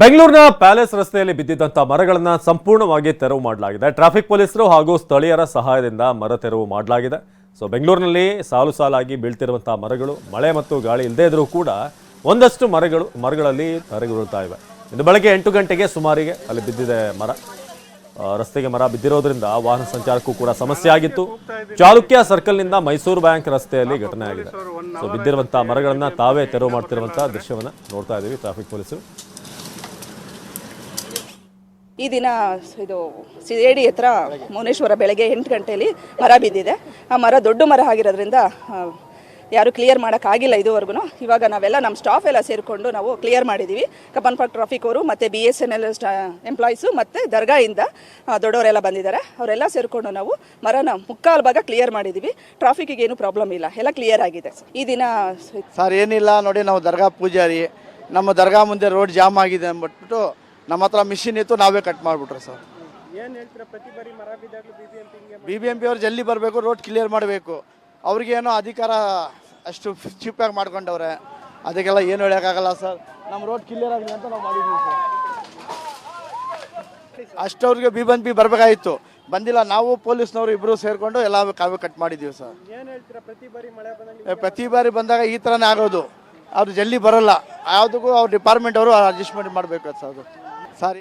ಬೆಂಗಳೂರಿನ ಪ್ಯಾಲೇಸ್ ರಸ್ತೆಯಲ್ಲಿ ಬಿದ್ದಿದ್ದಂಥ ಮರಗಳನ್ನು ಸಂಪೂರ್ಣವಾಗಿ ತೆರವು ಮಾಡಲಾಗಿದೆ. ಟ್ರಾಫಿಕ್ ಪೊಲೀಸರು ಹಾಗೂ ಸ್ಥಳೀಯರ ಸಹಾಯದಿಂದ ಮರ ತೆರವು ಮಾಡಲಾಗಿದೆ. ಸೊ, ಬೆಂಗಳೂರಿನಲ್ಲಿ ಸಾಲು ಸಾಲಾಗಿ ಬೀಳ್ತಿರುವಂತಹ ಮರಗಳು, ಮಳೆ ಮತ್ತು ಗಾಳಿ ಇಲ್ಲದೇ ಇದ್ರೂ ಕೂಡ ಒಂದಷ್ಟು ಮರಗಳು, ಮರಗಳಲ್ಲಿ ತರಗಿರುತ್ತಾ ಇವೆ. ಇಂದು ಬೆಳಗ್ಗೆ ಎಂಟು ಗಂಟೆಗೆ ಸುಮಾರಿಗೆ ಅಲ್ಲಿ ಬಿದ್ದಿದೆ ಮರ. ರಸ್ತೆಗೆ ಮರ ಬಿದ್ದಿರೋದ್ರಿಂದ ವಾಹನ ಸಂಚಾರಕ್ಕೂ ಕೂಡ ಸಮಸ್ಯೆ ಆಗಿತ್ತು. ಚಾಲುಕ್ಯ ಸರ್ಕಲ್ನಿಂದ ಮೈಸೂರು ಬ್ಯಾಂಕ್ ರಸ್ತೆಯಲ್ಲಿ ಘಟನೆ ಆಗಿದೆ. ಸೊ ಬಿದ್ದಿರುವಂತಹ ಮರಗಳನ್ನು ತಾವೇ ತೆರವು ಮಾಡ್ತಿರುವಂತಹ ದೃಶ್ಯವನ್ನು ನೋಡ್ತಾ ಇದ್ದೀವಿ ಟ್ರಾಫಿಕ್ ಪೊಲೀಸರು. ಈ ದಿನ ಇದು ಸಿದೇಡಿ ಹತ್ರ ಮೌನೇಶ್ವರ ಬೆಳಗ್ಗೆ ಎಂಟು ಗಂಟೆಯಲ್ಲಿ ಮರ ಬಿದ್ದಿದೆ. ಆ ಮರ ದೊಡ್ಡ ಮರ ಆಗಿರೋದ್ರಿಂದ ಯಾರು ಕ್ಲಿಯರ್ ಮಾಡೋಕ್ಕಾಗಿಲ್ಲ ಇದುವರೆಗೂ ಇವಾಗ ನಾವೆಲ್ಲ ನಮ್ಮ ಸ್ಟಾಫ್ ಎಲ್ಲ ಸೇರಿಕೊಂಡು ನಾವು ಕ್ಲಿಯರ್ ಮಾಡಿದ್ದೀವಿ ಕಬ್ಬನ್ ಪಾಕ್ ಟ್ರಾಫಿಕ್ ಅವರು ಮತ್ತು B S N L employees ಮತ್ತು ದರ್ಗಾಯಿಂದ ದೊಡ್ಡವರೆಲ್ಲ ಬಂದಿದ್ದಾರೆ. ಅವರೆಲ್ಲ ಸೇರಿಕೊಂಡು ನಾವು ಮರನ ಮುಕ್ಕಾಲು ಭಾಗ ಕ್ಲಿಯರ್ ಮಾಡಿದ್ದೀವಿ ಟ್ರಾಫಿಕ್ಕಿಗೆ ಏನು ಪ್ರಾಬ್ಲಮ್ ಇಲ್ಲ. ಎಲ್ಲ ಕ್ಲಿಯರ್ ಆಗಿದೆ. ಈ ದಿನ ಸರ್ ಏನಿಲ್ಲ, ನೋಡಿ ನಾವು ದರ್ಗಾ ಪೂಜಾರಿ. ನಮ್ಮ ದರ್ಗಾ ಮುಂದೆ ರೋಡ್ ಜಾಮ್ ಆಗಿದೆ ಅಂದ್ಬಿಟ್ಟು ನಮ್ಮ ಹತ್ರ ಮಿಷಿನ್ ಇತ್ತು ನಾವೇ ಕಟ್ ಮಾಡಿಬಿಟ್ರು sir. B B M P ಅವ್ರು ಜಲ್ದಿ ಬರಬೇಕು ರೋಡ್ ಕ್ಲಿಯರ್ ಮಾಡಬೇಕು. ಅವ್ರಿಗೇನೋ ಅಧಿಕಾರ ಅಷ್ಟು ಚೀಪಾಗಿ ಮಾಡ್ಕೊಂಡವ್ರೆ. ಅದಕ್ಕೆಲ್ಲ ಏನು ಹೇಳೋಕ್ಕಾಗಲ್ಲ ಸರ್. ನಮ್ಮ ರೋಡ್ ಕ್ಲಿಯರ್ ಆಗಲಿ ಅಂತ ನಾವು ಮಾಡಿದ್ದೀವಿ ಸರ್. ಅಷ್ಟವ್ರಿಗೆ ಬಿ ಬನ್ ಪಿ ಬರಬೇಕಾಗಿತ್ತು ಬಂದಿಲ್ಲ ನಾವು ಪೊಲೀಸ್ನವರು ಇಬ್ಬರು ಸೇರಿಕೊಂಡು ಎಲ್ಲ ಕಾವೇ ಕಟ್ ಮಾಡಿದ್ದೀವಿ ಸರ್. ಏ, ಪ್ರತಿ ಬಾರಿ ಬಂದಾಗ ಈ ಥರನೇ ಆಗೋದು. ಅವ್ರು ಜಲ್ದಿ ಬರಲ್ಲ. ಯಾವುದಕ್ಕೂ ಅವ್ರ ಡಿಪಾರ್ಟ್ಮೆಂಟ್ ಅವರು ಅಡ್ಜಸ್ಟ್ಮೆಂಟ್ ಮಾಡಬೇಕು ಸರ್ ಅದು. ಸರ್